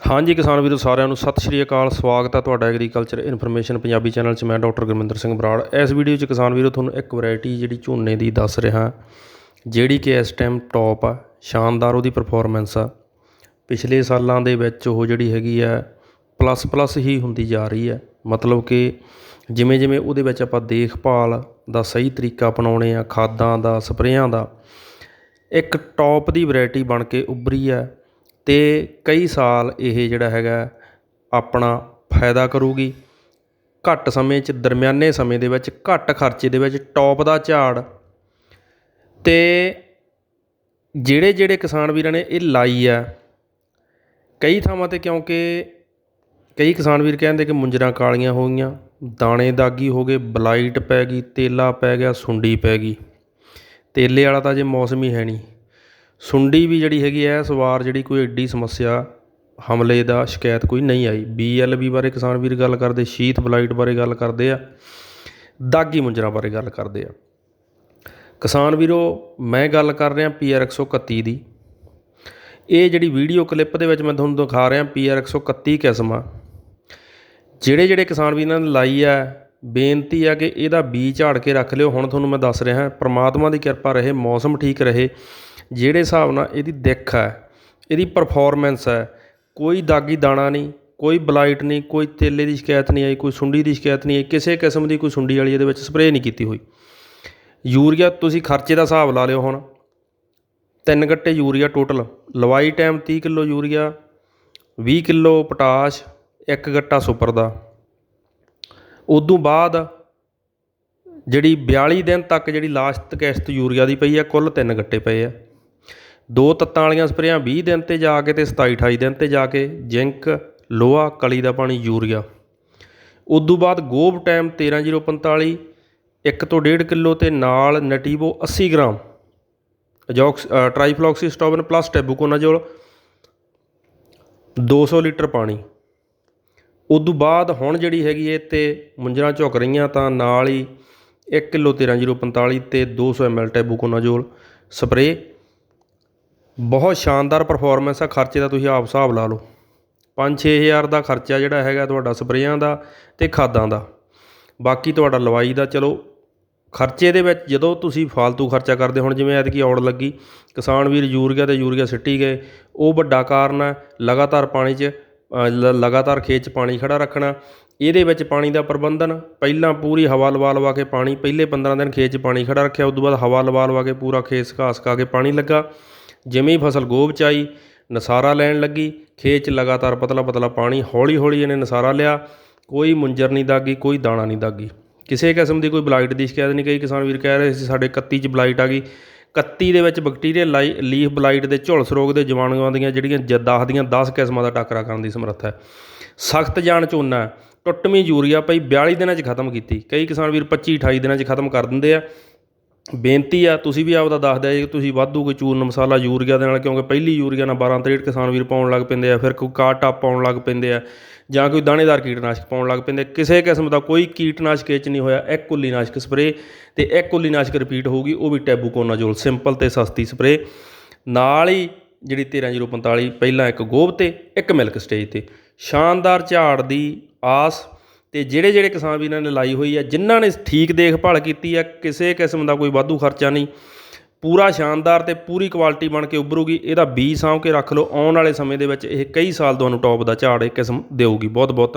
ਹਾਂਜੀ ਕਿਸਾਨ ਵੀਰੋ, ਸਾਰਿਆਂ ਨੂੰ ਸਤਿ ਸ਼੍ਰੀ ਅਕਾਲ। ਸਵਾਗਤ ਹੈ ਤੁਹਾਡਾ ਐਗਰੀਕਲਚਰ ਇਨਫੋਰਮੇਸ਼ਨ ਪੰਜਾਬੀ ਚੈਨਲ 'ਚ। ਮੈਂ ਡਾਕਟਰ ਗੁਰਮਿੰਦਰ ਸਿੰਘ ਬਰਾੜ। ਇਸ ਵੀਡੀਓ 'ਚ ਕਿਸਾਨ ਵੀਰੋ, ਤੁਹਾਨੂੰ ਇੱਕ ਵੈਰਾਈਟੀ ਜਿਹੜੀ ਝੋਨੇ ਦੀ ਦੱਸ ਰਿਹਾ। ਜਿਹੜੀ ਕਿ ਇਸ ਟਾਈਮ ਟੌਪ ਆ, ਸ਼ਾਨਦਾਰ ਉਹਦੀ ਪਰਫਾਰਮੈਂਸ ਆ। ਪਿਛਲੇ ਸਾਲਾਂ ਦੇ ਵਿੱਚ ਉਹ ਜਿਹੜੀ ਹੈਗੀ ਆ ਪਲੱਸ ਪਲੱਸ ਹੀ ਹੁੰਦੀ ਜਾ ਰਹੀ ਹੈ ਮਤਲਬ ਕਿ ਜਿਵੇਂ ਜਿਵੇਂ ਉਹਦੇ ਵਿੱਚ ਆਪਾਂ ਦੇਖਭਾਲ ਦਾ ਸਹੀ ਤਰੀਕਾ ਅਪਣਾਉਣੇ ਆ, ਖਾਦਾਂ ਦਾ, ਸਪਰੇਆਂ ਦਾ, ਇੱਕ ਟੌਪ ਦੀ ਵੈਰਾਈਟੀ ਬਣ ਕੇ ਉੱਭਰੀ ਹੈ ਤੇ ਕਈ ਸਾਲ ਇਹ ਜਿਹੜਾ ਹੈਗਾ ਆਪਣਾ ਫਾਇਦਾ ਕਰੂਗੀ। ਘੱਟ ਸਮੇਂ 'ਚ, ਦਰਮਿਆਨੇ ਸਮੇਂ ਦੇ ਵਿੱਚ, ਘੱਟ ਖਰਚੇ ਦੇ ਵਿੱਚ ਟੋਪ ਦਾ ਝਾੜ। ਅਤੇ ਜਿਹੜੇ ਜਿਹੜੇ ਕਿਸਾਨ ਵੀਰਾਂ ਨੇ ਇਹ ਲਾਈ ਆ, ਕਈ ਥਾਵਾਂ ਤੇ ਕਿਉਂਕਿ ਕਈ ਕਿਸਾਨ ਵੀਰ ਕਹਿੰਦੇ ਕਿ ਮੁੰਜਰਾਂ ਕਾਲੀਆਂ ਹੋ ਗਈਆਂ, ਦਾਣੇ ਦਾਗੀ ਹੋ ਗਏ, ਬਲਾਈਟ ਪੈ ਗਈ, ਤੇਲਾ ਪੈ ਗਿਆ, ਸੁੰਡੀ ਪੈ ਗਈ। ਤੇਲੇ ਵਾਲਾ ਤਾਂ ਜੇ ਮੌਸਮ ਹੀ ਹੈ ਨਹੀਂ। ਸੁੰਡੀ ਵੀ ਜਿਹੜੀ ਹੈਗੀ ਹੈ, ਇਸ ਵਾਰ ਜਿਹੜੀ ਕੋਈ ਐਡੀ ਸਮੱਸਿਆ ਹਮਲੇ ਦਾ ਸ਼ਿਕਾਇਤ ਕੋਈ ਨਹੀਂ ਆਈ। ਬੀ ਐੱਲ ਬੀ ਬਾਰੇ ਕਿਸਾਨ ਵੀਰ ਗੱਲ ਕਰਦੇ, ਸ਼ੀਤ ਬਲਾਈਟ ਬਾਰੇ ਗੱਲ ਕਰਦੇ ਆ, ਦਾਗੀ ਮੁੰਜਰਾਂ ਬਾਰੇ ਗੱਲ ਕਰਦੇ ਆ। ਕਿਸਾਨ ਵੀਰੋ, ਮੈਂ ਗੱਲ ਕਰ ਰਿਹਾ ਪੀ ਪੀਆਰ 131 ਦੀ। ਇਹ ਜਿਹੜੀ ਵੀਡੀਓ ਕਲਿੱਪ ਦੇ ਵਿੱਚ ਮੈਂ ਤੁਹਾਨੂੰ ਦਿਖਾ ਰਿਹਾ ਪੀ ਆਰ 131 ਕਿਸਮ। ਆ ਜਿਹੜੇ ਜਿਹੜੇ ਕਿਸਾਨ ਵੀਰਾਂ ਨੇ ਲਾਈ ਆ, ਬੇਨਤੀ ਆ ਕਿ ਇਹਦਾ ਬੀਜ ਝਾੜ ਕੇ ਰੱਖ ਲਿਓ। ਹੁਣ ਤੁਹਾਨੂੰ ਮੈਂ ਦੱਸ ਰਿਹਾ, ਪ੍ਰਮਾਤਮਾ ਦੀ ਕਿਰਪਾ ਰਹੇ, ਮੌਸਮ ਠੀਕ ਰਹੇ। ਜਿਹੜੇ ਹਿਸਾਬ ਨਾਲ ਇਹਦੀ ਦਿੱਖ ਹੈ, ਇਹਦੀ ਪਰਫੋਰਮੈਂਸ ਹੈ, ਕੋਈ ਦਾਗੀ ਦਾਣਾ ਨਹੀਂ, ਕੋਈ ਬਲਾਈਟ ਨਹੀਂ, ਕੋਈ ਤੇਲੇ ਦੀ ਸ਼ਿਕਾਇਤ ਨਹੀਂ ਆਈ, ਕੋਈ ਸੁੰਡੀ ਦੀ ਸ਼ਿਕਾਇਤ ਨਹੀਂ ਆਈ, ਕਿਸੇ ਕਿਸਮ ਦੀ ਕੋਈ ਸੁੰਡੀ ਵਾਲੀ ਇਹਦੇ ਵਿੱਚ ਸਪਰੇਅ ਨਹੀਂ ਕੀਤੀ ਹੋਈ। ਯੂਰੀਆ ਤੁਸੀਂ ਖਰਚੇ ਦਾ ਹਿਸਾਬ ਲਾ ਲਿਓ ਹੁਣ। ਤਿੰਨ ਗੱਟੇ ਯੂਰੀਆ ਟੋਟਲ ਲਵਾਈ time 30 kilo urea 20 kilo potash, ਇੱਕ ਗੱਟਾ ਸੁਪਰ ਦਾ। ਉਦੋਂ ਬਾਅਦ ਜਿਹੜੀ 42 ਦਿਨ ਤੱਕ ਜਿਹੜੀ ਲਾਸਟ ਕਿਸ਼ਤ ਯੂਰੀਆ ਦੀ ਪਈ ਆ ਕੁੱਲ ਤਿੰਨ ਗੱਟੇ ਪਏ ਆ। ਦੋ ਤੱਤਾਂ ਵਾਲੀਆਂ ਸਪਰੇਆਂ 20 ਦਿਨ ਤੇ ਜਾ ਕੇ ਤੇ 27 28 ਦਿਨ ਤੇ ਜਾ ਕੇ ਜਿੰਕ, ਲੋਹਾ, ਕਲੀ ਦਾ ਪਾਣੀ, ਯੂਰੀਆ। ਉਦੋਂ ਬਾਅਦ ਗੋਬ ਟਾਈਮ 13045 1 ਤੋਂ 1.5 ਕਿਲੋ ਤੇ ਨਾਲ ਨਟੀਵੋ 80 ਗ੍ਰਾਮ। ਅਜੋਕਸ ਟ੍ਰਾਈਫਲੋਕਸੀਸਟੋਬਨ ਪਲੱਸ ਟੈਬੂਕੋਨਾਜੋਲ 200 ਲੀਟਰ ਪਾਣੀ। ਉਦੋਂ ਬਾਅਦ ਹੁਣ ਜਿਹੜੀ ਹੈਗੀ ਇਹ ਤੇ ਮੁੰਜਰਾਂ ਝੁਕ ਰਹੀਆਂ ਤਾਂ ਨਾਲ ਹੀ 1 ਕਿਲੋ 13045 ਤੇ 200 ml ਟੈਬੂਕੋਨਾਜੋਲ ਸਪਰੇਅ ਬਹੁਤ ਸ਼ਾਨਦਾਰ ਪਰਫਾਰਮੈਂਸ ਆ, ਖਰਚੇ ਦਾ ਤੁਸੀਂ ਆਪ ਹਿਸਾਬ ਲਾ ਲਓ। 5-6000 ਦਾ ਖਰਚਾ ਜਿਹੜਾ ਹੈਗਾ ਤੁਹਾਡਾ ਸਪਰੇਆਂ ਦਾ ਤੇ ਖਾਦਾਂ ਦਾ। ਬਾਕੀ ਤੁਹਾਡਾ ਲਵਾਈ ਦਾ, ਚਲੋ, ਖਰਚੇ ਦੇ ਵਿੱਚ ਜਦੋਂ ਤੁਸੀਂ ਫालतू ਖਰਚਾ ਕਰਦੇ ਹੁਣ ਜਿਵੇਂ ਐਤਕੀ ਔੜ ਲੱਗੀ, ਕਿਸਾਨ ਵੀਰ ਯੂਰੀਆ ਤੇ ਯੂਰੀਆ ਸਿੱਟੀ ਗਏ, ਉਹ ਵੱਡਾ ਕਾਰਨ ਹੈ ਲਗਾਤਾਰ ਪਾਣੀ 'ਚ ਲ- ਲਗਾਤਾਰ ਖੇਤ 'ਚ ਪਾਣੀ ਖੜਾ ਰੱਖਣਾ, ਇਹਦੇ ਵਿੱਚ ਪਾਣੀ ਦਾ ਪ੍ਰਬੰਧਨ, ਪਹਿਲਾਂ ਪੂਰੀ ਹਵਾ ਲਵਾ ਲਵਾ ਕੇ ਪਾਣੀ, ਪਹਿਲੇ 15 ਦਿਨ ਖੇਤ 'ਚ ਪਾਣੀ ਖੜਾ ਰੱਖਿਆ, ਉਸ ਤੋਂ ਬਾਅਦ ਹਵਾ ਲਵਾ ਲਵਾ ਕੇ ਪੂਰਾ ਖੇਤ ਸੁਕਾ ਸੁਕਾ ਕੇ ਪਾਣੀ ਲੱਗਾ। ਜਿਵੇਂ ਹੀ ਫਸਲ ਗੋਬ 'ਚ ਆਈ, ਨਸਾਰਾ ਲੈਣ ਲੱਗੀ, ਖੇਤ 'ਚ ਲਗਾਤਾਰ ਪਤਲਾ ਪਤਲਾ ਪਾਣੀ ਹੌਲੀ ਹੌਲੀ ਇਹਨੇ ਨਸਾਰਾ ਲਿਆ, ਕੋਈ ਮੁੰਜਰ ਨਹੀਂ ਦਾਗੀ, ਕੋਈ ਦਾਣਾ ਨਹੀਂ ਦਾਗੀ। ਕਿਸੇ ਕਿਸਮ ਦੀ ਕੋਈ ਬਲਾਈਟ ਦੀ ਸ਼ਿਕਾਇਤ ਨਹੀਂ, ਕਈ ਕਿਸਾਨ ਵੀਰ ਕਹਿ ਰਹੇ ਸੀ ਸਾਡੇ 31 ਚ ਬਲਾਈਟ ਆ ਗਈ। 31 ਦੇ ਵਿੱਚ ਬੈਕਟੀਰੀਆ ਲਾਈ, ਲੀਫ ਬਲਾਈਟ ਦੇ ਝੁਲਸ ਰੋਗ ਦੇ ਜੀਵਾਣੂਆਂ ਦੀਆਂ ਜਿਹੜੀਆਂ 10 ਦੀਆਂ 10 ਕਿਸਮਾਂ ਦਾ ਟੱਕਰਾ ਕਰਨ ਦੀ ਸਮਰੱਥਾ ਹੈ। ਸਖਤ ਜਾਨ ਝੋਨਾ ਹੈ। ਟੁੱਟਵੀਂ ਯੂਰੀਆ ਪਈ 42 ਦਿਨਾਂ 'ਚ ਖਤਮ ਕੀਤੀ। ਕਈ ਕਿਸਾਨ ਵੀਰ 25 28 ਦਿਨਾਂ 'ਚ ਖਤਮ ਕਰ ਦਿੰਦੇ ਆ। ਬੇਨਤੀ ਆ, ਤੁਸੀਂ ਵੀ ਆਪਦਾ ਦੱਸ ਦਿਆ ਜੇ ਤੁਸੀਂ ਵਾਧੂ ਕੋਈ ਚੂਰਨ ਮਸਾਲਾ ਯੂਰੀਆ ਦੇ ਨਾਲ, ਕਿਉਂਕਿ ਪਹਿਲੀ ਯੂਰੀਆ ਨਾਲ 12 63 ਕਿਸਾਨ ਵੀਰ ਪਾਉਣ ਲੱਗ ਪੈਂਦੇ ਆ, ਫਿਰ ਕੋਈ ਕਾਟਾਪ ਪਾਉਣ ਲੱਗ ਪੈਂਦੇ ਆ, ਜਾਂ ਕੋਈ ਦਾਣੇਦਾਰ ਕੀਟਨਾਸ਼ਕ ਪਾਉਣ ਲੱਗ ਪੈਂਦੇ ਕਿਸੇ ਕਿਸਮ ਦਾ ਕੋਈ ਕੀਟਨਾਸ਼ਕ ਇਹ 'ਚ ਨਹੀਂ ਹੋਇਆ, ਇੱਕ ਕੁੱਲੀਨਾਸ਼ਕ ਸਪਰੇ ਤੇ ਇੱਕ ਕੁੱਲੀਨਾਸ਼ਕ ਰਿਪੀਟ ਹੋਊਗੀ, ਉਹ ਵੀ ਟੈਬੂਕੋਨਾਜੋਲ ਸਿੰਪਲ ਤੇ ਸਸਤੀ ਸਪਰੇ ਨਾਲ ਹੀ ਜਿਹੜੀ 13045 ਪਹਿਲਾਂ ਇੱਕ ਗੋਭ ਤੇ, ਇੱਕ ਮਿਲਕ ਸਟੇਜ ਤੇ। ਸ਼ਾਨਦਾਰ ਝਾੜ ਦੀ ਆਸ ਅਤੇ ਜਿਹੜੇ ਜਿਹੜੇ ਕਿਸਾਨ ਵੀਰਾਂ ਨੇ ਲਾਈ ਹੋਈ ਆ, ਜਿਨ੍ਹਾਂ ਨੇ ਠੀਕ ਦੇਖਭਾਲ ਕੀਤੀ ਆ, ਕਿਸੇ ਕਿਸਮ ਦਾ ਕੋਈ ਵਾਧੂ ਖਰਚਾ ਨਹੀਂ। ਪੂਰਾ ਸ਼ਾਨਦਾਰ ਤੇ ਪੂਰੀ ਕੁਆਲਿਟੀ ਬਣ ਕੇ ਉੱਭਰੂਗੀ। ਇਹਦਾ ਬੀਜ ਸਾਂਭ ਕੇ ਰੱਖ ਲਓ। ਆਉਣ ਵਾਲੇ ਸਮੇਂ ਦੇ ਵਿੱਚ ਇਹ ਕਈ ਸਾਲ ਤੁਹਾਨੂੰ ਟੌਪ ਦਾ ਝਾੜ ਇਹ ਕਿਸਮ ਦੇਊਗੀ। ਬਹੁਤ ਬਹੁਤ